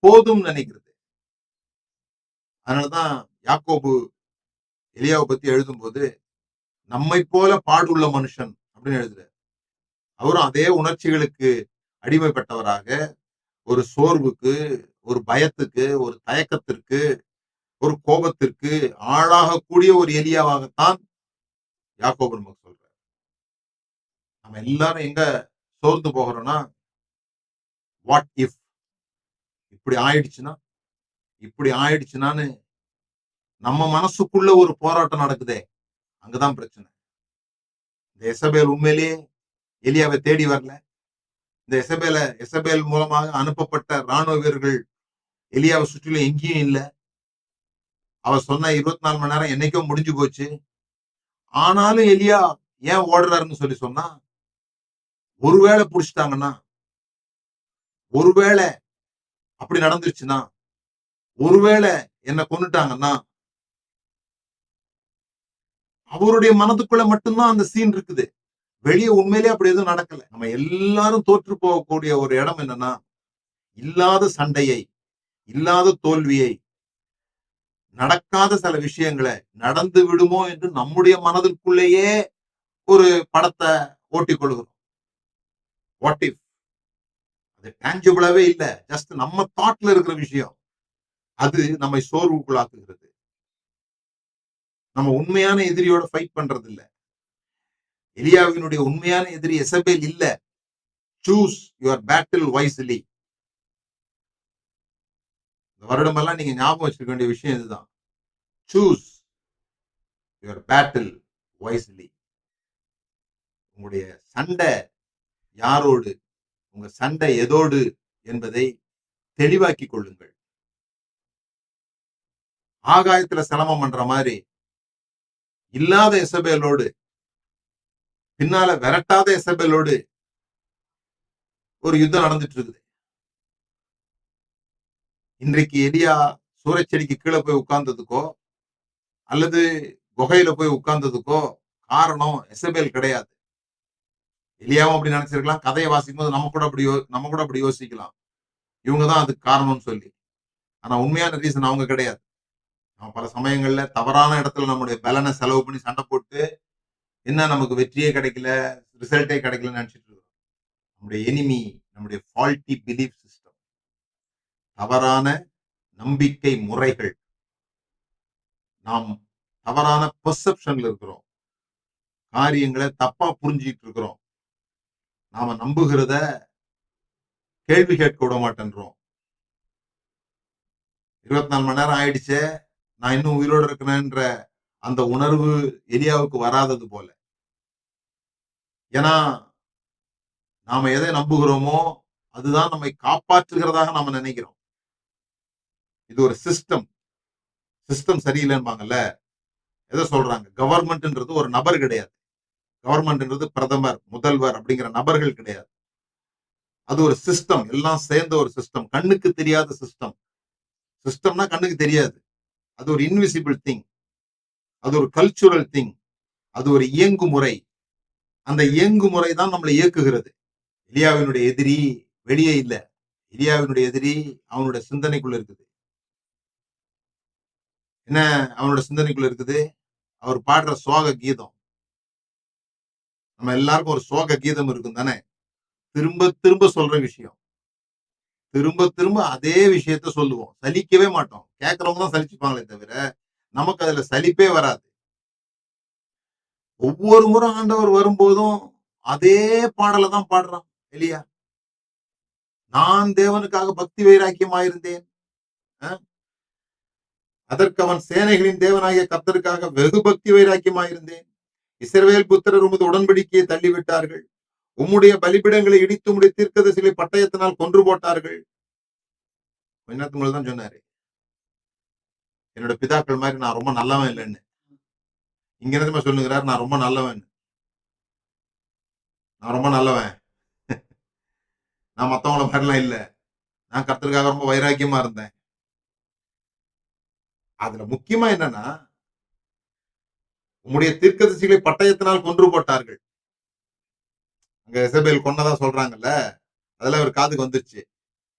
போதும் நினைக்கிறது. அதனாலதான் யாக்கோபு எலியாவை பத்தி எழுதும்போது நம்மை போல பாடுள்ள மனுஷன் அப்படின்னு எழுதுறாரு. அவரும் அதே உணர்ச்சிகளுக்கு அடிமைப்பட்டவராக ஒரு சோர்வுக்கு ஒரு பயத்துக்கு ஒரு தயக்கத்திற்கு ஒரு கோபத்திற்கு ஆளாகக்கூடிய ஒரு எலியாவாகத்தான் யாக்கோபு நமக்கு சொல்றாரு. நம்ம எல்லாரும் எங்க சோர்ந்து போகிறோம்னா வாட் இஃப் இப்படி ஆயிடுச்சுன்னா இப்படி ஆயிடுச்சுனான்னு நம்ம மனசுக்குள்ள ஒரு போராட்டம் நடக்குதே அங்கதான் பிரச்சனை. இந்த எசபேல் உண்மையிலேயே எலியாவை தேடி வரல. இந்த எசபேல எசபேல் மூலமாக அனுப்பப்பட்ட ராணுவ வீரர்கள் எலியாவை சுற்றிலும் எங்கேயும் இல்லை. அவர் சொன்ன இருபத்தி நாலு மணி நேரம் என்னைக்கோ முடிஞ்சு போச்சு. ஆனாலும் எலியா ஏன் ஓடுறாருன்னு சொல்லி சொன்னா ஒருவேளை புடிச்சிட்டாங்கன்னா ஒருவேளை அப்படி நடந்துருச்சுன்னா ஒருவேளை என்ன கொண்டுட்டாங்கன்னா அவருடைய மனதுக்குள்ள மட்டும்தான் அந்த சீன் இருக்குது. வெளியே உண்மையிலேயே அப்படி எதுவும் நடக்கல. நம்ம எல்லாரும் தோற்று போகக்கூடிய ஒரு இடம் என்னன்னா இல்லாத சண்டையை இல்லாத தோல்வியை நடக்காத சில விஷயங்களை நடந்து விடுமோ என்று நம்முடைய மனதிற்குள்ளேயே ஒரு படத்தை ஓட்டிக் கொள்கிறோம். வாட் இஃப் அது டேஞ்சபிளாவே இல்ல. ஜஸ்ட் நம்ம தாட்ல இருக்கிற விஷயம். அது நம்மை சோர்வுக்குள்ளாக்குகிறது. நம்ம உண்மையான எதிரியோட ஃபைட் பண்றது இல்ல எலியாவினுடைய உண்மையான எதிரி எசபேல் இல்ல. சூஸ் யுவர் பேட்டில் வைஸ்லி இந்த வருடமெல்லாம் நீங்க ஞாபகம் வச்சிருக்க வேண்டிய விஷயம் இதுதான். சூஸ் யுவர் பேட்டில் வைஸ்லி உங்களுடைய சண்டை யாரோடு உங்க சண்டை எதோடு என்பதை தெளிவாக்கி கொள்ளுங்கள். ஆகாயத்துல சிரமம் பண்ற மாதிரி இல்லாத இசபேலோடு பின்னால விரட்டாத இசபேலோடு ஒரு யுத்தம் நடந்துட்டு இருக்குது இன்றைக்கு எலியா சூறைச்செடிக்கு கீழே போய் உட்கார்ந்ததுக்கோ அல்லது குகையில போய் உட்கார்ந்ததுக்கோ காரணம் எசபேல் கிடையாது. எலியாவும் அப்படி நினைச்சிருக்கலாம். கதையை வாசிக்கும் போது நம்ம கூட அப்படி யோ- நம்ம கூட அப்படி யோசிக்கலாம். இவங்க தான் அதுக்கு காரணம்னு சொல்லி. ஆனா உண்மையான ரீசன் அவங்க கிடையாது. நம்ம பல சமயங்கள்ல தவறான இடத்துல நம்முடைய பலனை செலவு பண்ணி சண்டை போட்டு என்ன நமக்கு வெற்றியே கிடைக்கல ரிசல்ட்டே கிடைக்கலன்னு நினைச்சிட்டு இருக்கோம் நம்முடைய எனிமி நம்முடைய ஃபால்ட்டி பிலீஃப் சிஸ்டம் தவறான நம்பிக்கை முறைகள். நாம் தவறான பெர்செப்ஷன்ல இருக்கிறோம். காரியங்களை தப்பா புரிஞ்சுக்கிட்டு இருக்கிறோம். நாம நம்புகிறத கேள்வி கேட்க விட மாட்டேன்றோம். இருபத்தி நாலு மணி நேரம் ஆயிடுச்சே நான் இன்னும் உயிரோடு இருக்கிறேன்ற அந்த உணர்வு எலியாவுக்கு வராதது போல. ஏன்னா நாம எதை நம்புகிறோமோ அதுதான் நம்மை காப்பாற்றுகிறதாக நாம நினைக்கிறோம். இது ஒரு சிஸ்டம் சிஸ்டம் சரியில்லைன்பாங்கல்ல. எதை சொல்றாங்க? கவர்மெண்ட்ன்றது ஒரு நபர் கிடையாது. கவர்மெண்ட்ன்றது பிரதமர் முதல்வர் அப்படிங்கிற நபர்கள் கிடையாது. அது ஒரு சிஸ்டம் எல்லாம் சேர்ந்த ஒரு சிஸ்டம் கண்ணுக்கு தெரியாத சிஸ்டம் சிஸ்டம்னா கண்ணுக்கு தெரியாது. அது ஒரு இன்விசிபிள் திங் அது ஒரு கல்ச்சுரல் திங் அது ஒரு இயங்குமுறை. அந்த இயங்குமுறை தான் நம்மளை இயக்குகிறது. எலியாவினுடைய எதிரி வெளியே இல்ல. எலியாவினுடைய எதிரி அவனுடைய சிந்தனைக்குள்ள இருக்குது. என்ன அவனோட சிந்தனைக்குள்ள இருக்குது? அவர் பாடுற சோக கீதம் நம்ம எல்லாருக்கும் ஒரு சோக கீதம் இருக்கும் தானே? திரும்ப திரும்ப சொல்ற விஷயம். திரும்ப திரும்ப அதே விஷயத்த சொல்லுவோம். சலிக்கவே மாட்டோம். கேட்கறவங்க தான் சலிச்சுப்பாங்களே தவிர நமக்கு அதுல சலிப்பே வராது. ஒவ்வொரு முறை ஆண்டவர் வரும்போதும் அதே பாடலை தான் பாடுறான் இல்லையா? நான் தேவனுக்காக பக்தி வைராக்கியமாயிருந்தேன். அதற்கு அவன் சேனைகளின் தேவனாகிய கத்தருக்காக வெகு பக்தி வைராக்கியமாயிருந்தேன். இஸ்ரவேல் புத்திரர் உமது உடன்படிக்கையை தள்ளிவிட்டார்கள். உம்முடைய பலிபிடங்களை இடித்து உடைய தீர்க்கதரிசிகளை பட்டயத்தினால் கொன்று போட்டார்கள். கொஞ்ச நேரத்துக்கு தான் சொன்னாரு. என்னோட பிதாக்கள் மாதிரி நான் ரொம்ப நல்லவன் இல்லைன்னு. இங்க இருந்து சொல்லுகிறார்? நான் ரொம்ப நல்லவன். நான் ரொம்ப நல்லவன். நான் மத்தவங்கள மாதிரிலாம் இல்ல. நான் கர்த்தருக்காக ரொம்ப வைராக்கியமா இருந்தேன். அதுல முக்கியமா என்னன்னா உம்முடைய தீர்க்கதரிசிகளை பட்டயத்தினால் கொன்று போட்டார்கள். அங்க இசபேல் கொன்னதா சொல்றாங்கல்ல? அதெல்லாம் இவர் காதுக்கு வந்துருச்சு.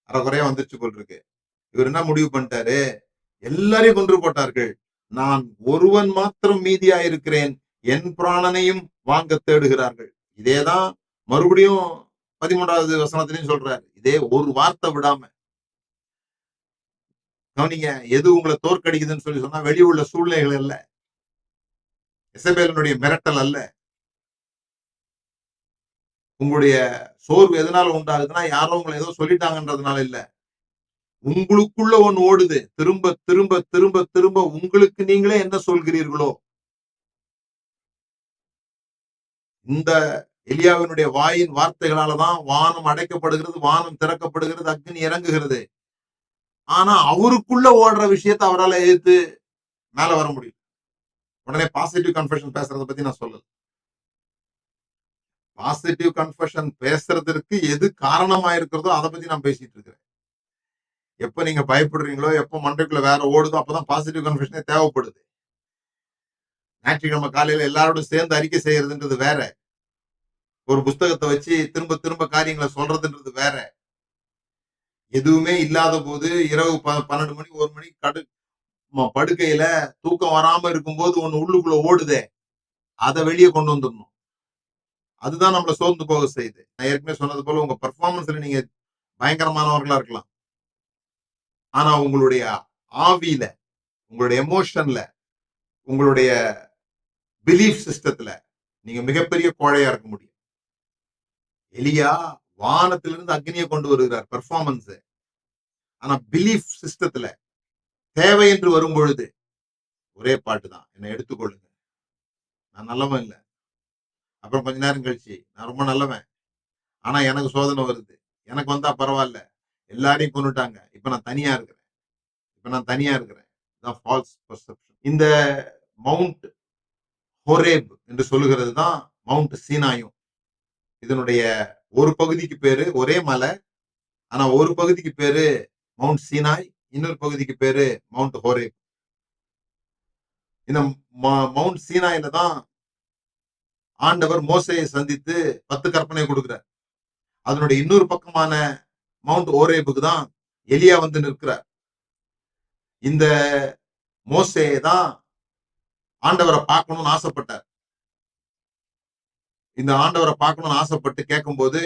அறகுறையா வந்துருச்சு போல் இருக்கு. இவர் என்ன முடிவு பண்ணிட்டாரு? எல்லாரையும் கொன்று போட்டார்கள். நான் ஒருவன் மாத்திரம் மீதியா இருக்கிறேன். என் பிராணனையும் வாங்க தேடுகிறார்கள். இதேதான் மறுபடியும் பதிமூன்றாவது வசனத்திலையும் சொல்றாரு. இதே ஒரு வார்த்தை விடாம. கவனிங்க எது உங்களை தோற்கடிக்குதுன்னு சொல்லி சொன்னா வெளியே உள்ள சூழ்நிலைகள் இல்லை. இசபேலனுடைய மிரட்டல் அல்ல. உங்களுடைய சோர்வு எதனால உண்டாகுதுன்னா யாரோ உங்களை ஏதோ சொல்லிட்டாங்கன்றதுனால இல்ல. உங்களுக்குள்ள ஒண்ணு ஓடுது. திரும்ப திரும்ப திரும்ப திரும்ப உங்களுக்கு நீங்களே என்ன சொல்கிறீர்களோ? இந்த எலியாவினுடைய வாயின் வார்த்தைகளாலதான் வானம் அடைக்கப்படுகிறது வானம் திறக்கப்படுகிறது அக்னி இறங்குகிறது. ஆனா அவருக்குள்ள ஓடுற விஷயத்தை அவரால் எதிர்த்து மேல வர முடியும் உடனே பாசிட்டிவ் கன்ஃபெஷன் பேசுறத பத்தி நான் சொல்லல. பாசிட்டிவ் கன்ஃபெஷன் பேசுறதற்கு எது காரணமா இருக்கிறதோ அதை பத்தி நான் பேசிட்டு இருக்கிறேன். எப்ப நீங்க பயப்படுறீங்களோ எப்ப மண்டைக்குள்ள வேற ஓடுதோ அப்பதான் பாசிட்டிவ் கன்ஃபெஷனே தேவைப்படுது. ஞாயிற்றுக்கிழமை காலையில எல்லாரோடும் சேர்ந்து அறிக்கை செய்யறதுன்றது வேற. ஒரு புஸ்தகத்தை வச்சு திரும்ப திரும்ப காரியங்களை சொல்றதுன்றது வேற. எதுவுமே இல்லாத போது இரவு ப- பன்னெண்டு மணி ஒரு மணி கடு படுக்கையில தூக்கம் வராம இருக்கும்போது ஒண்ணு உள்ளுக்குள்ள ஓடுதே அதை வெளியே கொண்டு வந்துடணும். அதுதான் நம்மள சோர்ந்து போக செய்யுது. நான் ஏற்கனவே சொன்னது போல உங்க பெர்ஃபார்மன்ஸ்ல நீங்க பயங்கரமானவர்களா இருக்கலாம். ஆனா உங்களுடைய ஆவியில உங்களுடைய எமோஷன்ல உங்களுடைய பிலீஃப் சிஸ்டத்துல நீங்க மிகப்பெரிய கோழையா இருக்க முடியும். எலியா வானத்திலிருந்து அக்னியை கொண்டு வருகிறார் பெர்ஃபார்மன்ஸ் ஆனா பிலீஃப் சிஸ்டத்துல தேவை என்று வரும் பொழுது ஒரே பாட்டு தான் என்னை எடுத்துக்கொள்ளுங்க. நான் நல்லவன் இல்லை. அப்புறம் கொஞ்ச நேரம் கழிச்சு நான் ரொம்ப நல்லவன். ஆனா எனக்கு சோதனை வருது. எனக்கு வந்தா பரவாயில்ல. எல்லாரையும் கொண்டுட்டாங்க இப்ப நான் தனியா இருக்கிறேன். இப்ப நான் தனியா இருக்கிறேன். ஃபால்ஸ் பர்செப்ஷன் இந்த மவுண்ட் ஹோரேப் என்று சொல்லுகிறது தான் மவுண்ட் சீனாயும் இதனுடைய ஒரு பகுதிக்கு பேரு ஒரே மலை. ஆனா ஒரு பகுதிக்கு பேரு மவுண்ட் சீனாய் இன்னொரு பகுதிக்கு பேரு மவுண்ட் ஹோரே இந்த ம- மவுண்ட் சீனாயில தான் ஆண்டவர் மோசையை சந்தித்து பத்து கற்பனை கொடுக்கிறார். அதனுடைய இன்னொரு பக்கமான மவுண்ட் ஓரேபுக்கு தான் எலியா வந்து நிற்கிறார். இந்த மோசையை தான் ஆண்டவரை பார்க்கணும்னு ஆசைப்பட்டார். இந்த ஆண்டவரை பார்க்கணும்னு ஆசைப்பட்டு கேட்கும்போது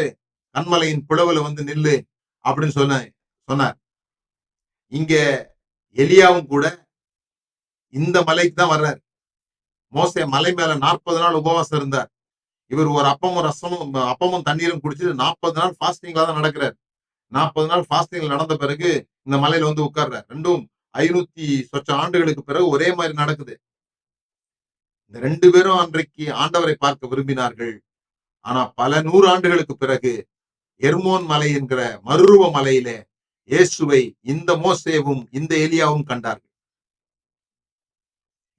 கண்மலையின் பிளவுல வந்து நில்லு அப்படின்னு சொன்ன சொன்னார். இங்க எலியாவும் கூட இந்த மலைக்கு தான் வர்றாரு. மோசே மலை மேல நாற்பது நாள் உபவாசம் இருந்தார். இவர் ஒரு அப்பமும் ரசமும் அப்பமும் தண்ணீரும் குடிச்சிட்டு நாற்பது நாள் ஃபாஸ்டிங்ல தான் நடக்கிறார். நாற்பது நாள் ஃபாஸ்டிங்ல நடந்த பிறகு இந்த மலையில வந்து உட்கார்றார். ரெண்டும் ஐநூத்தி சொச்ச ஆண்டுகளுக்கு பிறகு ஒரே மாதிரி நடக்குது. இந்த ரெண்டு பேரும் அன்றைக்கு ஆண்டவரை பார்க்க விரும்பினார்கள். ஆனா பல நூறு ஆண்டுகளுக்கு பிறகு எர்மோன் மலை என்கிற மருருவ மலையிலே இயேசுவை இந்த மோசேவும் இந்த எலியாவும் கண்டார்கள்.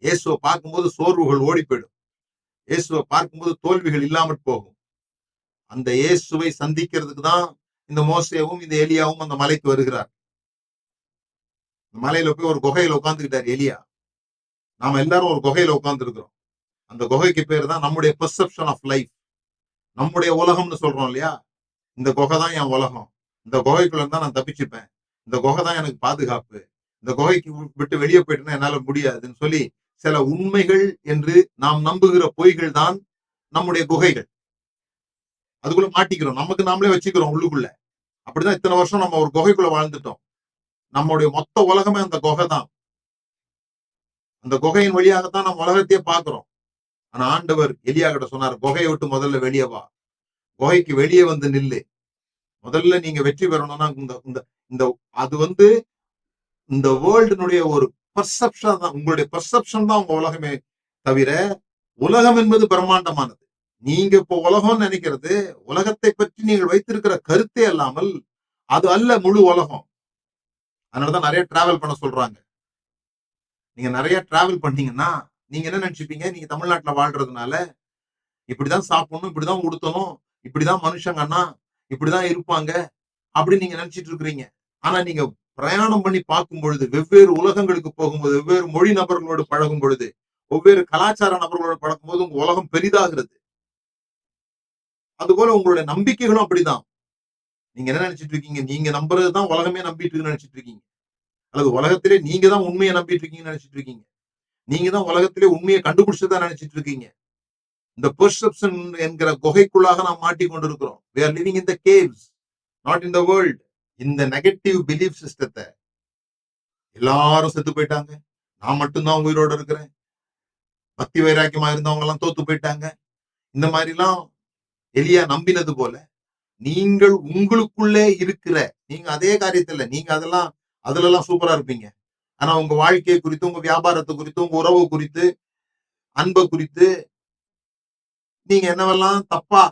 இயேசுவை பார்க்கும்போது சோர்வுகள் ஓடி போயிடும் இயேசுவை பார்க்கும்போது தோல்விகள் இல்லாமற் போகும். அந்த இயேசுவை சந்திக்கிறதுக்கு தான் இந்த மோசேவும் இந்த எலியாவும் அந்த மலைக்கு வருகிறார். இந்த மலையில போய் ஒரு குகையில உட்கார்ந்துக்கிட்டார் எலியா. நாம எல்லாரும் ஒரு குகையில உட்காந்துருக்கிறோம் அந்த குகைக்கு பேர் தான் நம்முடைய பெர்செப்ஷன் ஆஃப் லைஃப் நம்முடைய உலகம்னு சொல்றோம் இல்லையா? இந்த குகை தான் என் உலகம். இந்த குகைக்குள்ள இருந்தா நான் தப்பிச்சுப்பேன். இந்த குகை தான் எனக்கு பாதுகாப்பு. இந்த குகைக்கு விட்டு வெளியே போயிட்டுனா என்னால முடியாதுன்னு சொல்லி சில உண்மைகள் என்று நாம் நம்புகிற பொய்கள் தான் நம்முடைய குகைகள். அதுக்குள்ள மாட்டிக்கிறோம். நமக்கு நாமளே வச்சுக்கிறோம் உள்ளுக்குள்ள. அப்படிதான் இத்தனை வருஷம் நம்ம ஒரு குகைக்குள்ள வாழ்ந்துட்டோம். நம்முடைய மொத்த உலகமே அந்த குகை தான் அந்த குகையின் வழியாகத்தான் நம்ம உலகத்தையே பார்க்கிறோம். ஆனா ஆண்டவர் எலியா கிட்ட சொன்னார் குகையை விட்டு முதல்ல வெளியே வா. குகைக்கு வெளியே வந்து நில்லு. முதல்ல நீங்க வெற்றி பெறணும்னா இந்த இந்த இந்த அது வந்து இந்த வேர்ல்டுனுடைய ஒரு பர்செப்ஷன் தான். உங்களுடைய பர்செப்ஷன் தான் உங்க உலகமே தவிர உலகம் என்பது பிரம்மாண்டமானது. நீங்க இப்போ உலகம்னு நினைக்கிறது உலகத்தை பற்றி நீங்கள் வைத்திருக்கிற கருத்தே அல்லாமல் அது அல்ல முழு உலகம். அதனாலதான் நிறைய டிராவல் பண்ண சொல்றாங்க. நீங்க நிறைய டிராவல் பண்ணீங்கன்னா நீங்க என்ன நினைச்சுப்பீங்க? நீங்க தமிழ்நாட்டுல வாழ்றதுனால இப்படிதான் சாப்பிடணும் இப்படிதான் உடுத்தணும் இப்படிதான் மனுஷங்கன்னா இப்படிதான் இருப்பாங்க அப்படின்னு நீங்க நினைச்சிட்டு இருக்கிறீங்க. ஆனா நீங்க பிரயாணம் பண்ணி பார்க்கும் பொழுது வெவ்வேறு உலகங்களுக்கு போகும்போது வெவ்வேறு மொழி நபர்களோடு பழகும் பொழுது வெவ்வேறு கலாச்சார நபர்களோடு பழகும்போது உங்க உலகம் பெரிதாகிறது. அதுபோல உங்களுடைய நம்பிக்கைகளும் அப்படிதான். நீங்க என்ன நினைச்சிட்டு இருக்கீங்க? நீங்க நம்புறதுதான் உலகமே நம்பிட்டு இருக்குன்னு நினைச்சிட்டு இருக்கீங்க. அல்லது உலகத்திலே நீங்க தான் உண்மையை நம்பிட்டு இருக்கீங்கன்னு நினைச்சிட்டு இருக்கீங்க. நீங்க தான் உலகத்திலே உண்மையை கண்டுபிடிச்சதா நினைச்சிட்டு இருக்கீங்க. இந்த பெர்செப்ஷன் என்கிற குகைக்குள்ளாக நாம் மாட்டிக்கொண்டிருக்கிறோம் we are living in the caves not in the world இந்த நெகட்டிவ் பிலீஃப் சிஸ்டத்தை எல்லாரும் செத்து போயிட்டாங்க. நான் மட்டும்தான் உயிரோட இருக்கிறேன். பக்தி வைராக்கியமா இருந்தவங்க எல்லாம் தோத்து போயிட்டாங்க. இந்த மாதிரிலாம் எலியா நம்பினது போல நீங்கள் உங்களுக்குள்ளே இருக்கிற நீங்க அதே காரியத்துல நீங்க அதெல்லாம் அதுல எல்லாம் சூப்பரா இருப்பீங்க. ஆனா உங்க வாழ்க்கையை குறித்து உங்க வியாபாரத்தை குறித்து உங்க உறவு குறித்து அன்பை குறித்து நீங்க என்னவெல்லாம் தப்பா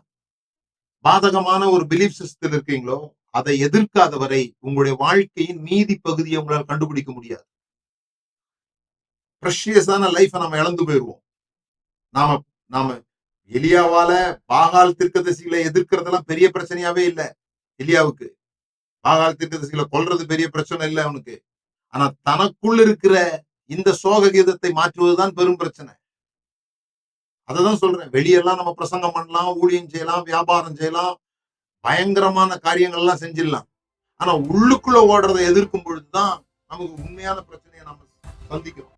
பாதகமான ஒரு பிலீஃப் சிஸ்டத்தில் இருக்கீங்களோ அதை எதிர்க்காத வரை உங்களுடைய வாழ்க்கையின் மீதி பகுதியை உங்களால் கண்டுபிடிக்க முடியாது. ப்ரெஷியஸான லைஃபை நம்ம இழந்து போயிடுவோம் நாம நாம எலியாவால பாகால் திருக்கதசிகளை எதிர்க்கிறதெல்லாம் பெரிய பிரச்சனையாவே இல்ல எலியாவுக்கு. பாகால் திருக்கதசிகளை கொல்றது பெரிய பிரச்சனை இல்லை அவனுக்கு. ஆனா தனக்குள் இருக்கிற இந்த சோக கீதத்தை மாற்றுவதுதான் பெரும் பிரச்சனை. அததான் சொல்றேன். வெளியெல்லாம் நம்ம பிரசங்கம் பண்ணலாம் ஊழியம் செய்யலாம் வியாபாரம் செய்யலாம் பயங்கரமான காரியங்கள் எல்லாம் செஞ்சிடலாம். ஆனா உள்ளுக்குள்ள ஓடுறதை எதிர்க்கும் பொழுதுதான் நமக்கு உண்மையான பிரச்சனையை நம்ம சந்திக்கிறோம்.